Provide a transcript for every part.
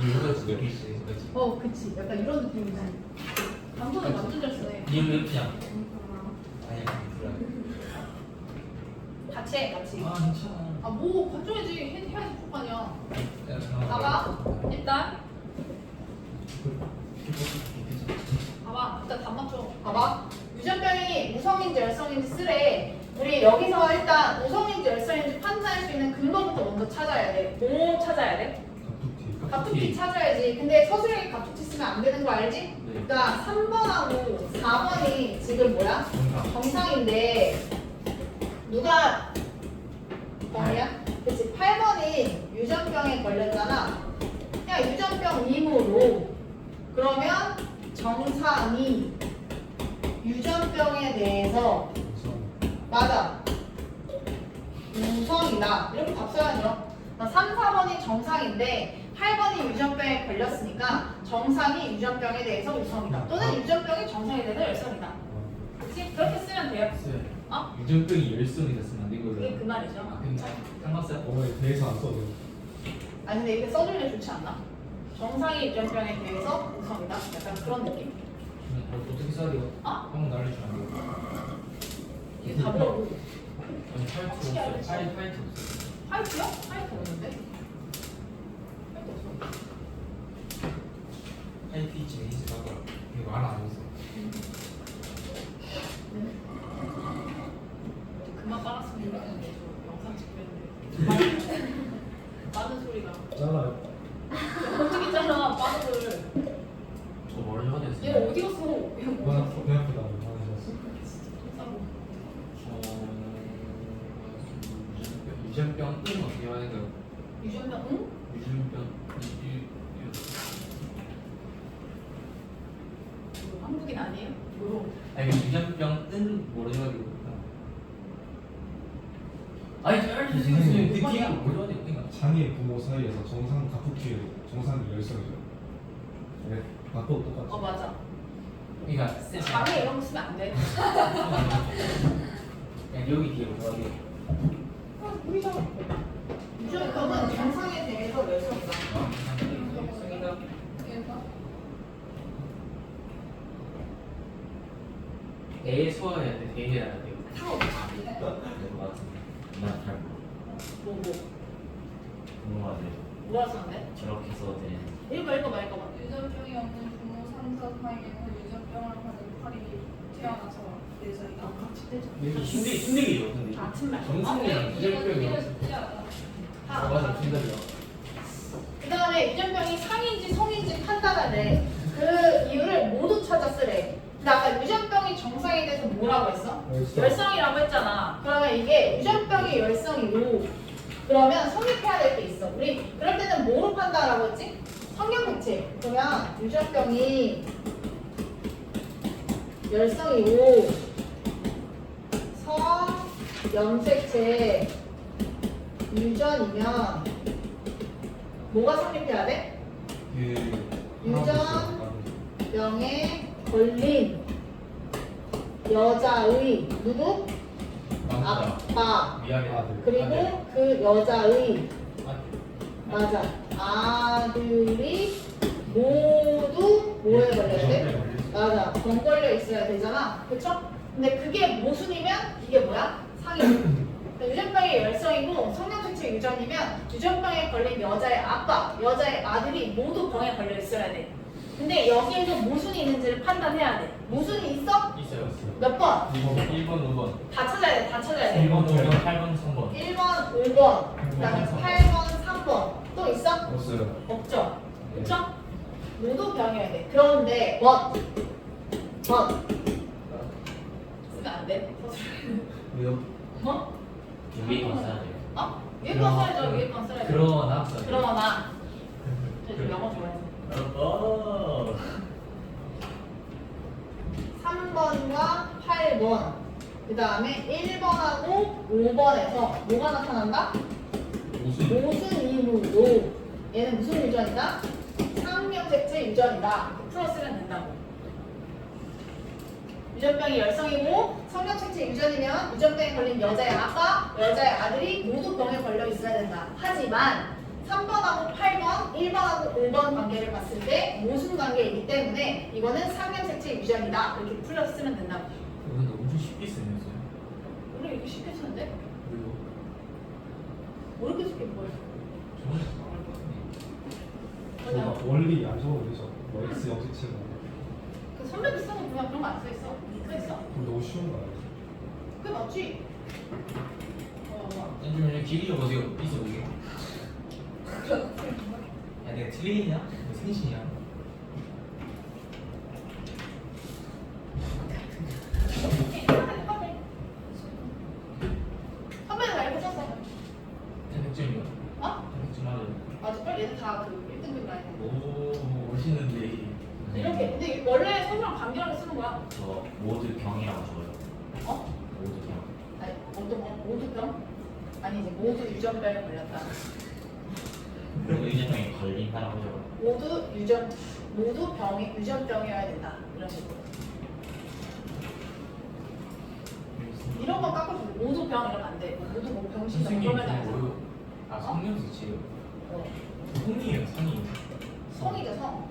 이거지 여기 있어 이거지 어, 그치. 약간 이런 느낌이지. 감독은 완전 잘 쓰네. 이거 옆이야 아니야 그래 같이 해, 같이. 아 괜찮아 아, 뭐, 같이 해야지. 해, 해야지 폭판이야. 야, 잠깐만. 봐봐. 일단. 봐봐. 일단 답 맞춰. 봐봐. 유전병이 우성인지 열성인지 쓰래. 우리 여기서 일단 우성인지 열성인지 판단할 수 있는 근거부터 먼저 찾아야 돼. 뭐 찾아야 돼? 갑툭튀 갑툭튀 찾아야지. 근데 서술형이 갑툭튀 쓰면 안 되는 거 알지? 네. 그러니까 3번하고 4번이 지금 뭐야? 정답 정상인데 누가 병이야? 그치 8번이 유전병에 걸렸잖아 그냥 유전병 임으로 그러면 정상이 유전병에 대해서 맞아 우성이다 이렇게 답 써야 돼요 3, 4번이 정상인데 8번이 유전병에 걸렸으니까 정상이 유전병에 대해서 우성이다 또는 유전병이 정상에 대해서 열성이다 그치? 그렇게 쓰면 돼요 어? 유전병이 열성이 됐으면 안 그게 그 말이죠 아 근데 상관없어요 어머니 대해서 안 써도 아니 근데 이렇게 써주면 좋지 않나? 정상이 유전병에 대해서 우성이다? 약간 그런 느낌? 어, 어떻게 써야 돼요? 아. 한번 날려주면 안 돼요? 이게 답이라고 아니 파이트 없어요 파이트 없어요 화이트요? 화이트 없는데? 하고. 있어 그만 빨았으면 좋겠는데 저 영상 찍고 있는데 빠는 소리가 잘라요 어떻게 잘라 빠는 저 머리 화냈어요 얘 어디 갔어? 얘 배 어디 아프다 배 아프다 화내셨어 갔어? 어... 유전병 은 어떻게 해야 돼요? 유전병 응? 유전병 유... 유... 이거 한국인 아니에요? 뭐로? 아니 유전병 은 모르셔가지고 아니 알수 있어요 선생님, 그 돼요 그러니까. 장애 부모 사이에서 정상 갑툭튀 정상 열성이죠. 네 바꿔 똑같이 어 맞아. 그러니까 쌤 장애 이런 거 쓰면 안 돼. 그냥 여기 뒤에 모르셔야 어, 우리가 유전병은 정상에 대해서 열성이다. 돼요 애 소화해야 돼, 대 해야 돼요. 난잘 뭐 뭐. 궁금하네. 뭐라 쓰는데? 저렇게 써도 되는. 읽어 읽어 봐 읽어 봐. 유전병이 없는 부모 3, 4 사이에서 유전병을 가진 팔이 태어나서 되죠. 이거 힘들 근데. 아 정말. 정상이랑 유전병이 이거 쉽지 않아. 아 맞아, 힘들어요. 그 다음에 유전병이 상인지 성인지 판단하래. 그 이유를 모두 찾아 쓰래. 근데 아까 유전병이 정상에 대해서 뭐라고 했어? 열성. 열성이라고 했잖아. 그러면 이게 유전병이 열성이고 그러면 성립해야 될 게 있어. 우리 그럴 때는 뭐로 판단하라고 했지? 성경 백체. 그러면 유전병이 열성이고 성 염색체 유전이면 뭐가 성립해야 돼? 그 유전. 병에 걸린 여자의 누구? 남자. 아빠 미안해. 아들. 그리고 그 여자의 아, 맞아 아들이 모두 뭐에 걸려야 돼? 맞아 병 걸려 있어야 되잖아 그쵸? 근데 그게 모순이면 이게 뭐야? 상이야 유전병의 열성이고 성령체체 유전이면 유전병에 걸린 여자의 아빠, 여자의 아들이 모두 병에 걸려 있어야 돼 근데 여기에서 모순이 있는지를 판단해야 돼 모순이 있어? 있어요. 몇 번? 2번, 1번, 5번. 다 찾아야 돼, 다 찾아야 돼 1번, 5번, 8번, 3번. 1번, 5번, 그 다음에 8번, 3번 또 있어? 없어요 없죠? 그쵸? 모두 병이어야 돼. 그런데 what? what? 쓰면 안 돼. 왜요? 어? 위에 건 써야 돼요. 어? 위에 건 써야죠. 위에 건 써야죠. 그러나 써요. 그러나 저좀 영어 좋아해서 어. 3번과 8번 그 다음에 1번하고 5번에서 뭐가 나타난다? 무슨 모순 이유로 얘는 무슨 유전이다? 상명색체 유전이다. 풀어 쓰면 된다고. 유전병이 열성이고 성명색체 유전이면 유전병에 걸린 여자의 아빠, 여자의 아들이 모두 병에 걸려 있어야 된다. 하지만 3번하고 8번, 1번하고 5번 관계를 봤을 때 모순 관계이기 때문에 이거는 상lem색채 유전이다. 이렇게 쓰면 된다고. 근데 엄청 쉽게 쓰면서요. 원래 이거 쉽게 쓰는데? 그리고 쉽게? 저번에 나올 것 같네. 맞아. 저거 원리 안 적어도 되죠 뭐 x 0 7그 선배도 쓰는 그냥 그런 거 안 써있어. 써 있어? 그럼 너무 쉬운 거 아니에요? 그게 맞지? 어, 뭐. 잠시만요. 길이 어디요? 있어 보게. 야 내가 틀리냐? 뭐 생신이야? 선배는 날 해줬어. 태백점이요. 어? 태백점 맞아요. 맞아. 빨리 얘는 다그 1등급 라인. 오 멋있는데. 이렇게. 근데 이게 원래 선배랑 관계라고 쓰는 거야. 저 모두 병이라고 적어요. 어? 모두 병. 아니, 모두 뭐? 모두 병? 아니 이제 모두 유전병에 걸렸다. 모두 유전병에 걸린다라고 적어요. 모두 유전 모두 병이 유전병이어야 된다. 이런 식으로. 이런 거 깎아주고 모두 병 이러면 안 돼. 모두 뭐 병신 선생님 그러면 안 돼. 뭐요? 아 성명수 지금 어. 성이에요 성이. 성이죠 성.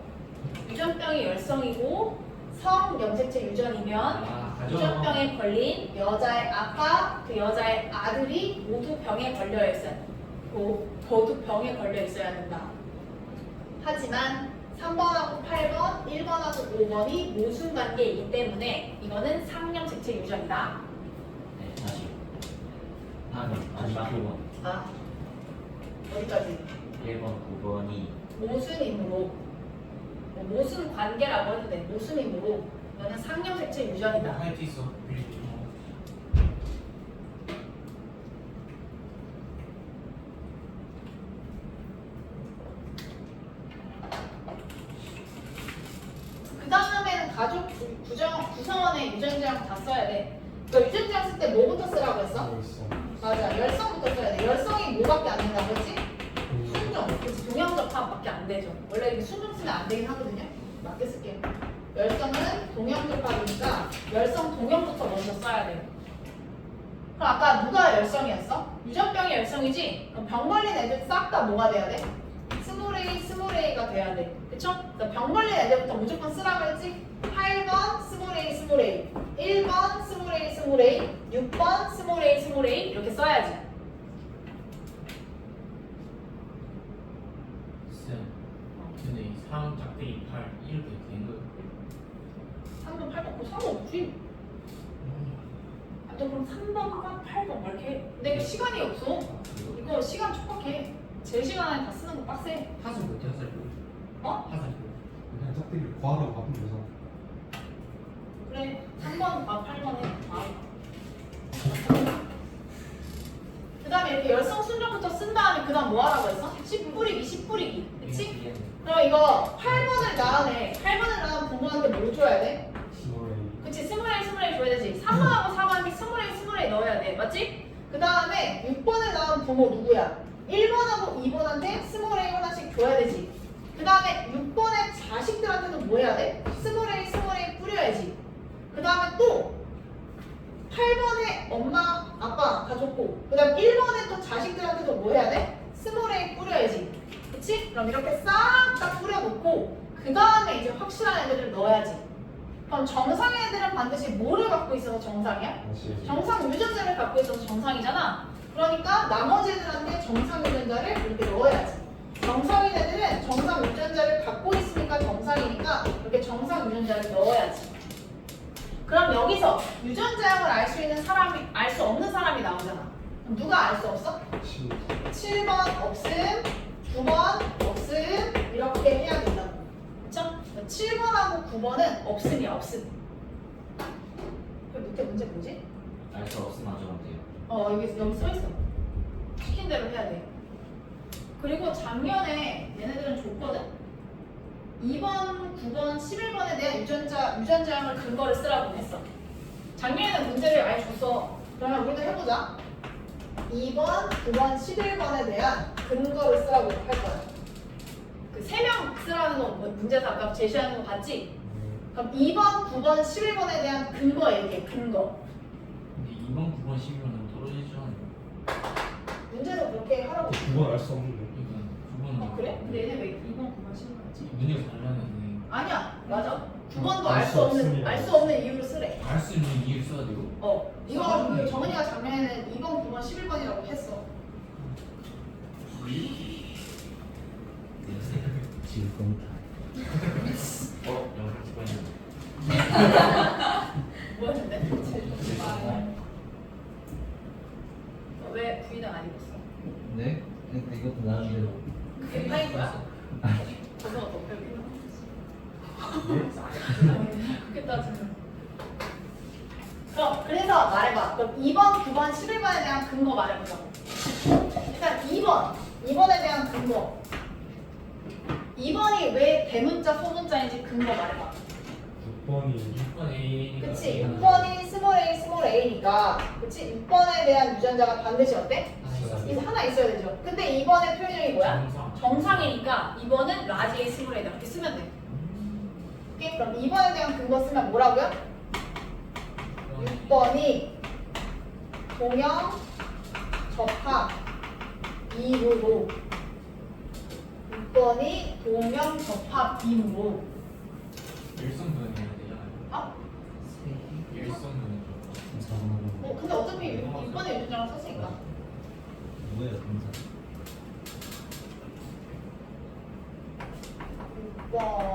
유전병이 열성이고 성 염색체 유전이면 아. 유전병에 걸린 여자의 아빠 그 여자의 아들이 모두 병에 걸려 있어 야고 모두 병에 걸려 있어야 된다. 하지만 3번하고 8번, 1번하고 5번이 모순 관계이기 때문에 이거는 상염색체 유전이다. 네, 다시. 아, 네. 마지막 1번. 아 어디까지? 1번, 9번이 모순이므로 뭐 모순 관계라고 돼. 모순이므로 이거는 상염색체 유전이다. 하이트 있어. 그 다음에는 가족 구- 구성원의 유전자랑 다 써야 돼. 그 유전자 쓸때 뭐부터 쓰라고 했어? 뭐 있어 맞아, 열성부터 써야 돼. 열성이 뭐밖에 안 된다고 했지? 음, 순정, 그치, 동형접합밖에 안 되죠. 원래 이게 순정 쓰면 안 되긴 하거든요. 맞게 쓸게요. 열성은 동형접합이니까 열성 동형부터 먼저 써야 돼요. 그럼 아까 누가 열성이었어? 유전병이 열성이지? 그럼 병 걸린 애들 싹 다 뭐가 돼야 돼? 스몰 A, 스몰 A가 돼야 돼. 그쵸? 그래서 병 걸린 애들부터 무조건 쓰라고 했지? 8번 스몰 A, 스몰 A 1번 스몰 A, 스몰 A 6번 스몰 A, 스몰 A 이렇게 써야지. 쌤. 근데 이 3, 짝대기 8 이렇게 된 거예요. 3번, 8번, 그 상관없지. 아, 또 그럼 3번과 8번 막 이렇게. 근데 이거 시간이 없어. 이거 시간 촉박해. 제 시간 안에 다 쓰는 거 빡세. 하수 못해 하살 어? 하살 그냥 짝대기 과하라고 바꾸면 되잖아 그래. 3번과 8번 해. 아. 그 다음에 이렇게 열성 순정부터 쓴 다음에 그 다음 뭐 하라고 했어? 10 뿌리기, 10 뿌리기. 그치? 그럼 이거 8번을 낳은 애, 8번을 낳은 부모한테 뭐 줘야 돼? 그치? 스물에 스물에 줘야 되지. 3번하고 4번이 스물에 스물에 넣어야 돼. 맞지? 그 다음에 6번을 낳은 부모 누구야? 1번하고 2번한테 스물에 하나씩 줘야 되지. 그 다음에 6번의 자식들한테도 뭐 해야 돼? 스물에 스물에 뿌려야지. 그 다음에 또 8번에 엄마, 아빠 다 줬고 그 다음 1번에 또 자식들한테도 뭐 해야 돼? 스몰에 뿌려야지. 그치? 그럼 이렇게 싹 다 뿌려놓고 그 다음에 이제 확실한 애들을 넣어야지. 그럼 정상의 애들은 반드시 뭐를 갖고 있어서 정상이야? 정상 유전자를 갖고 있어서 정상이잖아. 그러니까 나머지 애들한테 정상 유전자를 이렇게 넣어야지. 정상인 애들은 정상 유전자를 갖고 있으니까 정상이니까 이렇게 정상 유전자를 넣어야지. 그럼 여기서 유전자형을 알 수 있는 사람이 알 수 없는 사람이 나오잖아. 그럼 누가 알 수 없어? 7 7번 없음, 9번 없음 이렇게 해야 된다고. 그쵸? 7번하고 9번은 없음이야 없음. 그 밑에 문제 뭐지? 알 수 없으면 적으면 돼요. 어 여기 여기 써 있어. 시킨 대로 해야 돼. 그리고 작년에 얘네들은 줬거든. 2번, 9번, 11번에 대한 유전자 유전자형을 근거를 쓰라고 했어. 작년에는 문제를 아예 줬어. 그러면 우리도 해보자. 2번, 9번, 11번에 대한 근거를 쓰라고 할 거야. 그세명 쓰라는 거뭐 문제에서 아까 제시하는 거 봤지? 그럼 2번, 9번, 11번에 대한 근거 얘기해. 근거. 근데 2번, 9번, 11번은 떨어지지 그렇게 하라고. 9번 알수 없는데 이건 9번은 어 그래? 근데 얘네 왜 2번, 9번, 신발지. 문제가 잘나는 아니야 맞아 9번도 알 알수 수 없는 없습니다. 알 수 없는 이유로 쓰래 알수 있는 이유 써야 되고 어 이거 그 정은이가 작년에는 2번 9번 11번이라고 했어 지금 어? 영상 찍어야 뭐였는데? 왜 부인은 안 입었어? 네? 근데 이것도 거야? 배우긴 좋겠다. 지금 그럼 그래서 말해봐. 그럼 2번, 9번, 11번에 대한 근거 말해보자고 일단 2번 2번에 대한 근거. 2번이 왜 대문자 소문자인지 근거 말해봐. 6번이 6번 A 그치. 6번이 스몰 a 스몰 a니까. 그치? 6번에 대한 유전자가 반드시 어때? 이 하나 있어야 되죠. 근데 2번의 표현형이 뭐야? 정상. 정상이니까 2번은 라지 a 스몰 a다 이렇게 쓰면 돼. 오케이? 그럼 2번에 대한 근거 쓰면 뭐라고요? 6번이 동형 접합 이루로. 6번이 동형 접합 이루로. 일선 분해야 되잖아요. 아? 일선 분해 어, 근데 어차피 6번에 유전자랑 썼으니까 뭐예요 공사? 6번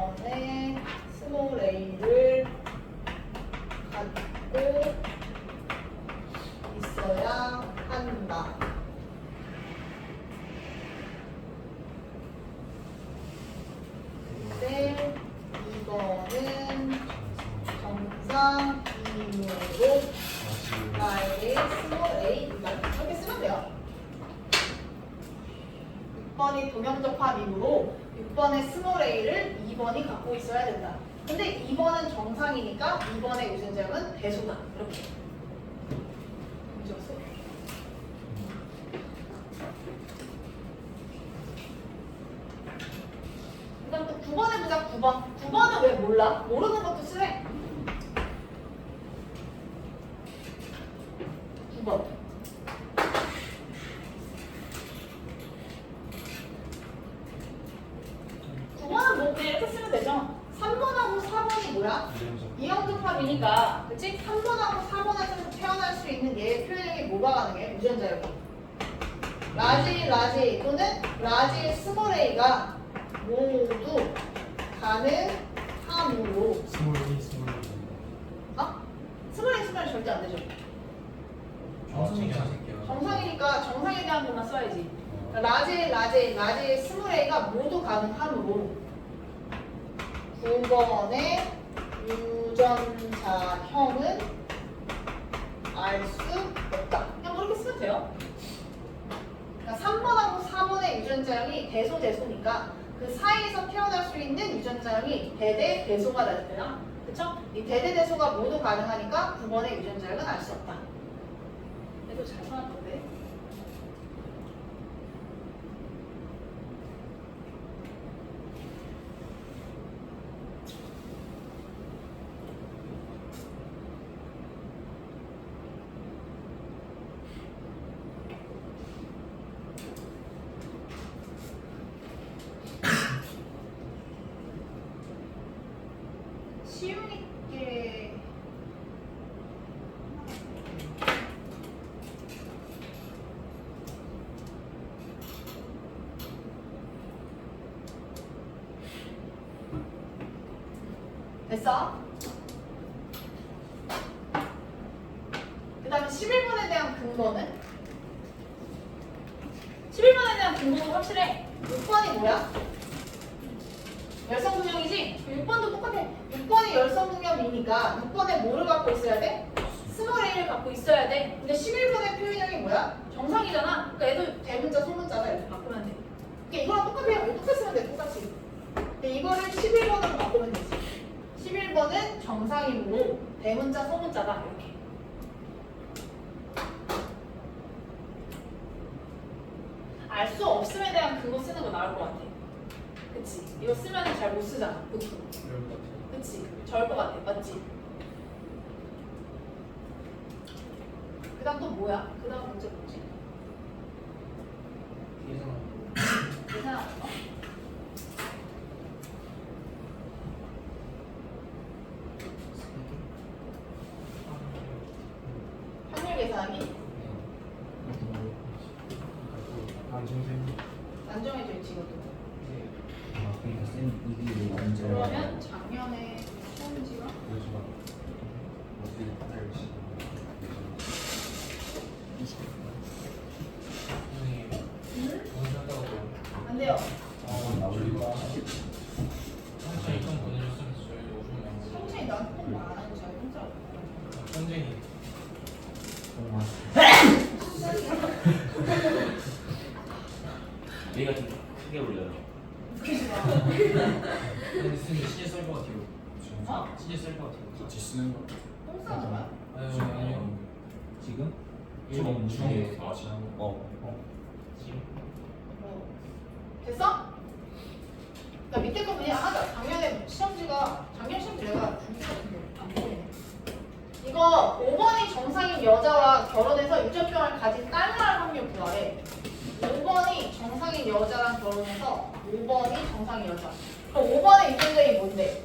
된다. 근데 2번은 정상이니까 2번의 유전자는 배수다. 이렇게. 문제 없어? 그다음 또 9번에 보자. 9번. 9번은 왜 몰라? 모르 4는 3으로. 스몰 이 스몰 아? 스몰이 스몰 어? 절대 안 되죠. 아, 정상이 자식이야. 정상이니까 정상에 대한 것만 써야지. 어. 그러니까 라제, 라제, 라제, 스몰 A가 모두 가능하므로. 9번의 유전자형은 알 수 없다. 그냥 그렇게 쓰면 돼요. 그러니까 3번하고 4번의 유전자형이 대소, 대소니까 그 사이에서 태어날 수 있는 유전자형이 대대 대소가 되잖아. 그쵸? 이 대대 대소가 모두 가능하니까 9번의 유전자형은 알 수 없다. 그래도 잘 써놨던데. 쉬우니까 됐어? 그 다음에 11번에 대한 근거는? 11번에 대한 근거도 확실해 6번이 뭐야? 열성분명이지? 6번도 똑같아 6번이 열성분명이니까 6번에 뭐를 갖고 있어야 돼? 스몰 a를 갖고 있어야 돼 근데 11번의 표현형이 뭐야? 정상이잖아 그러니까 얘도 대문자 소문자다 이렇게 바꾸면 돼 이거랑 똑같아요 이거 똑같이 쓰면 돼 똑같이 근데 이거를 11번으로 바꾸면 되지 11번은 정상이므로 대문자 소문자다. 이렇게. 알 수 없음에 대한 그거 쓰는 거 나을 것 같아. 그치? 이거 쓰면 잘 못 쓰잖아. 보통 그치? 저럴 것 같아. 맞지? 그 다음 또 뭐야? 그 다음 문제 뭐지? 예상 계산하는 거? 선생님 정말 얘가 좀 크게 마. 근데 선생님 시제 쓸것 같아요 어? 시제 쓸것 같아요 같이 쓰는 거. 똥 싸는 거야? 아유 아니요 지금? 중 중에 중에 다 같이 하는 거. 어 지금 뭐 됐어? 나 밑에 거 그냥 하자. 작년에 시험지가 작년 시험지 내가 준비 보이네. 이거 5번이 정상인 여자와 결혼해서 유전병을 가진 딸 낳을 확률 구하래. 5번이 정상인 여자랑 결혼해서 5번이 정상인 여자. 그럼 5번의 유전자이 뭔데?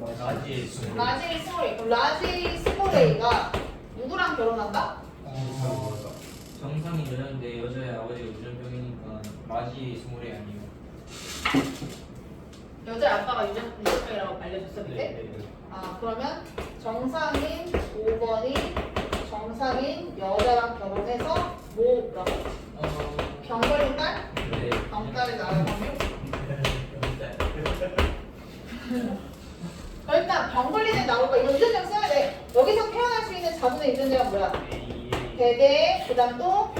라지 라지 스모레이. 그럼 라지 스모레이가 누구랑 결혼한다? 어, 정상이 여자인데 여자의 아버지가 유전병이니까 라지 스몰이 아니에요 여자 아빠가 유전, 유전병이라고 알려줬어 밑에? 네. 아 그러면 정상인 5번이 정상인 여자랑 결혼해서 뭐라고? 어, 병 걸린 딸? 네. 병딸이? 어, 일단 병 걸린 애 나오니까 이거 유전자 써야 돼 여기서 태어날 수 있는 자손의 유전자가 뭐야? 대대, 그 다음 또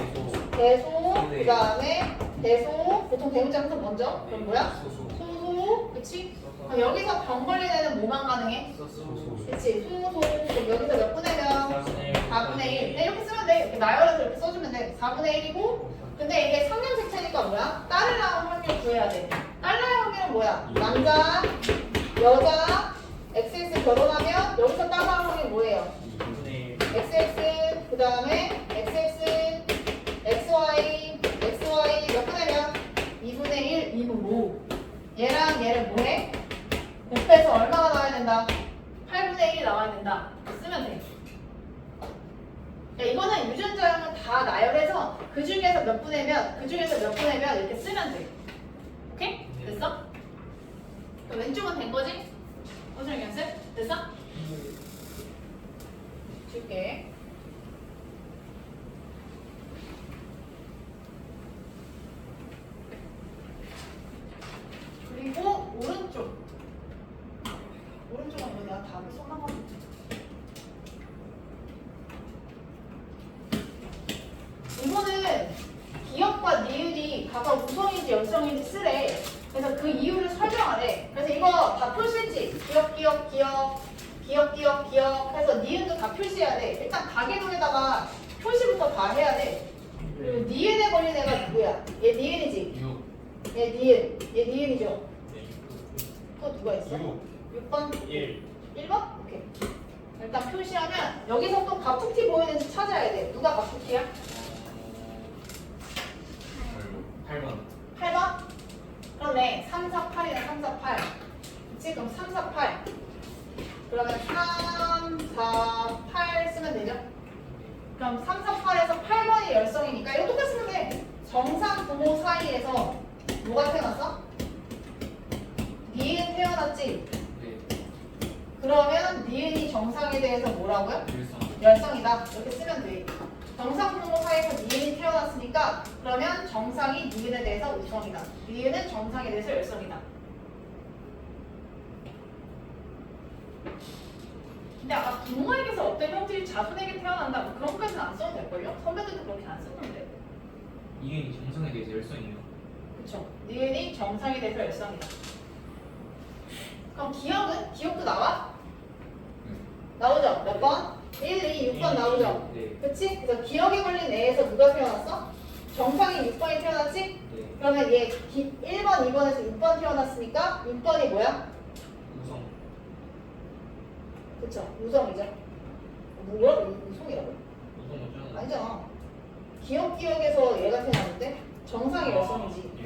대소, 그 다음에 대소 보통 대문자 항상 먼저 그럼 뭐야? 소소, 그럼 여기서 병 걸린 애는 뭐만 가능해? 그치? 소소, 그럼 여기서 몇 분의 명? 4분의 1. 네, 이렇게 쓰면 돼. 이렇게 나열해서 이렇게 써주면 돼. 4분의 1이고. 근데 이게 상념색체니까 뭐야? 딸을 낳은 확률 구해야 돼. 딸 낳은 확률은 뭐야? 남자, 여자, XX 결혼하면 여기서 딸 낳은 확률이 뭐예요? XX, 그 다음에 XX, XY, XY 몇 분의 몇? 2분의 1, 2분의 5. 얘랑 얘를 뭐해? 곱해서 얼마가 나와야 된다? 8분의 1이 나와야 된다. 쓰면 돼. 야, 이거는 유전자형은 다 나열해서 그 중에서 몇 분의 몇, 그 중에서 몇 분의 몇 이렇게 쓰면 돼. 오케이? 됐어? 그럼 왼쪽은 된 거지? 호정 연습? 됐어? 줄게. 그리고 오른쪽. 오른쪽은 뭐 내가 답을 써나가지고. 이거는 기억과 니은이 각각 우성인지 열성인지 쓰래. 그래서 그 이유를 설명하래. 그래서 이거 다 표시했지? 기억, 기억, 기억, 기억, 기억, 기억 해서 니은도 다 표시해야 돼. 일단 가계도에다가 표시부터 다 해야 돼. 그리고 니은에 걸린 애가 누구야? 얘 니은이지? 6얘 니은. 얘 니은이죠? 네, 또 누가 있어? 6 6번? 1 1번? 오케이. 일단 표시하면 여기서 또 가프티 보이는지 찾아야 돼. 누가 가프티야? 8번 8번? 그러네. 3, 4, 8이네. 3, 4, 8. 그치? 그럼 3, 4, 8. 그러면 3, 4, 8 쓰면 되죠? 그럼 3, 4, 8에서 8번이 열성이니까 이거 똑같이 쓰면 돼. 정상 부모 사이에서 뭐가 태어났어? 니은 태어났지? 네 그러면 니은이 정상에 대해서 뭐라고요? 일성 열성이다. 이렇게 쓰면 돼. 정상 부모 사이에서 니은이 태어났으니까 그러면 정상이 니은에 대해서 우성이다. 니은은 정상에 대해서 열성이다. 근데 아까 부모에게서 어떤 형질이 자손에게 태어난다 뭐 그런 것까지는 안 써도 될걸요? 선배들도 그렇게 안 쓰는데. 이게 정상에 대해서 열성이에요 그쵸. 니은이 정상에 대해서 열성이다. 그럼 기억은? 기억도 나와? 나오죠? 몇 번? 1, 2, 6번 나오죠? 네 그치? 그래서 기억에 걸린 애에서 누가 태어났어? 정상이 6번이 태어났지? 네. 그러면 얘 기, 1번, 2번에서 6번 태어났으니까 6번이 뭐야? 우성 그쵸? 우성이죠? 뭐야? 우성이라고? 우성 어쩌나 아니잖아. 기억 기억에서 얘가 태어났는데 정상이 여성이지.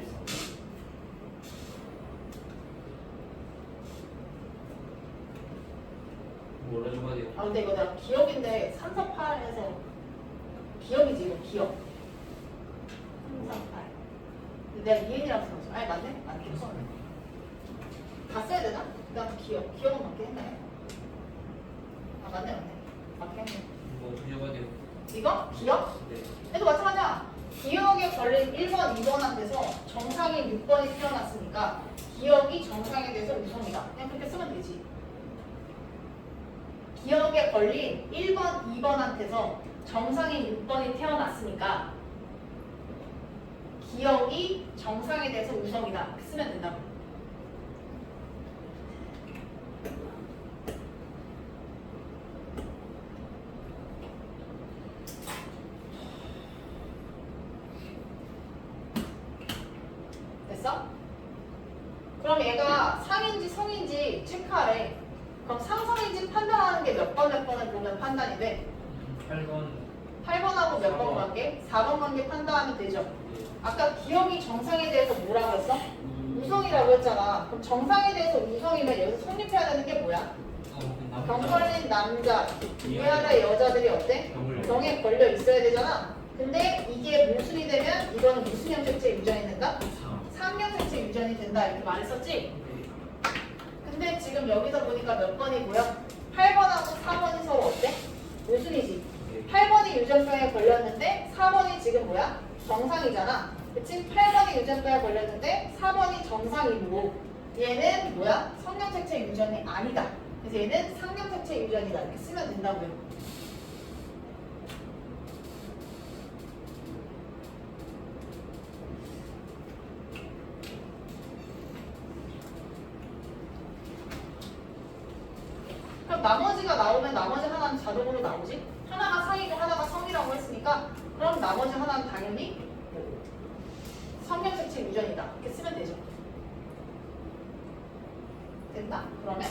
좀 하세요 아 근데 이거 내가 기억인데 3, 4, 8에서 기억이지 이거 기억. 3, 4, 8. 근데 내가 이해이라고 써놨어. 아니 맞네? 맞네. 다 써야 되나? 일단 기억. 기억은 맞게 했나요? 아 맞네 맞네. 맞게 했네. 뭐 뒤져봐야 돼요. 이거? 기억? 네. 얘도 마찬가지야. 기억에 걸린 1번, 2번한테서 정상인 6번이 태어났으니까 기억이 정상에 대해서 우성이다. 그냥 그렇게 쓰면 되지. 기억에 걸린 1번, 2번한테서 정상인 6번이 태어났으니까 기억이 정상에 대해서 우성이다. 이렇게 쓰면 된다고. 됐어? 그럼 얘가 상인지 성인지 체크하래. 그럼 상성인지 판단하는 게 몇 번 몇 번을 보면 판단이 돼? 8번. 8번하고 몇 번 번. 관계? 4번 관계 판단하면 되죠. 네. 아까 기억이 정상에 대해서 뭐라고 했어? 그럼 정상에 대해서 우성이면 여기서 성립해야 되는 게 뭐야? 어, 병 걸린 남자, 위아래 여자들이 어때? 병에 걸려 있어야 되잖아. 근데 이게 모순이 되면 이거는 무슨 형태체 유전이 된다? 상형태체 유전이 된다 이렇게 말했었지? 근데 지금 여기서 보니까 몇 번이고요? 8번하고 4번이 서로 어때? 모순이지. 8번이 유전병에 걸렸는데 4번이 지금 뭐야? 정상이잖아. 그치? 8번이 유전병에 걸렸는데 4번이 정상이고 얘는 뭐야? 성형택체 유전이 아니다. 그래서 얘는 상형택체 유전이다. 이렇게 쓰면 된다고요. 그럼 나머지가 나오면 나머지 하나는 자동으로 나오지? 하나가 상이고 하나가 성이라고 했으니까 그럼 나머지 하나는 당연히 유전이다. 이렇게 쓰면 되죠. 됐나? 그러면